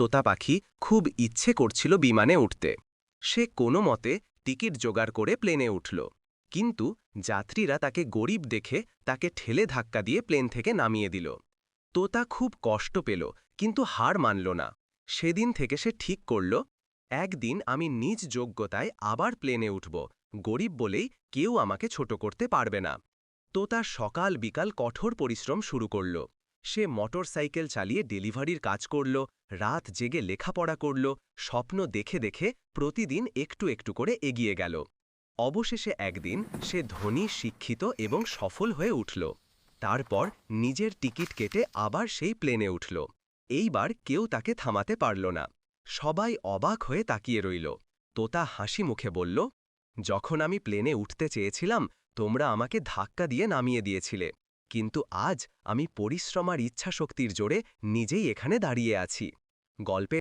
তোতা পাখি খুব ইচ্ছে করছিল বিমানে উঠতে। সে কোনো মতে টিকিট জোগাড় করে প্লেনে উঠল। কিন্তু যাত্রীরা তাকে গরিব দেখে তাকে ঠেলে ধাক্কা দিয়ে প্লেন থেকে নামিয়ে দিল। তোতা খুব কষ্ট পেল, কিন্তু হার মানল না। সেদিন থেকে সে ঠিক করল, একদিন আমি নিজ যোগ্যতায় আবার প্লেনে উঠব। গরিব বলেই কেউ আমাকে ছোট করতে পারবে না। তোতা সকাল বিকাল কঠোর পরিশ্রম শুরু করল। সে মোটর সাইকেল চালিয়ে ডেলিভারির কাজ করল, রাত জেগে লেখাপড়া করল, স্বপ্ন দেখে দেখে প্রতিদিন একটু একটু করে এগিয়ে গেল। অবশেষে একদিন সে ধনী, শিক্ষিত এবং সফল হয়ে উঠল। তারপর নিজের টিকিট কেটে আবার সেই প্লেনে উঠল। এইবার কেউ তাকে থামাতে পারল না। সবাই অবাক হয়ে তাকিয়ে রইল। তোতা হাসি মুখে বলল, যখন আমি প্লেনে উঠতে চেয়েছিলাম, তোমরা আমাকে ধাক্কা দিয়ে নামিয়ে দিয়েছিলে। কিন্তু আজ আমি পরিশ্রম আর ইচ্ছাশক্তির জোরে নিজেই এখানে দাঁড়িয়ে আছি। গল্পের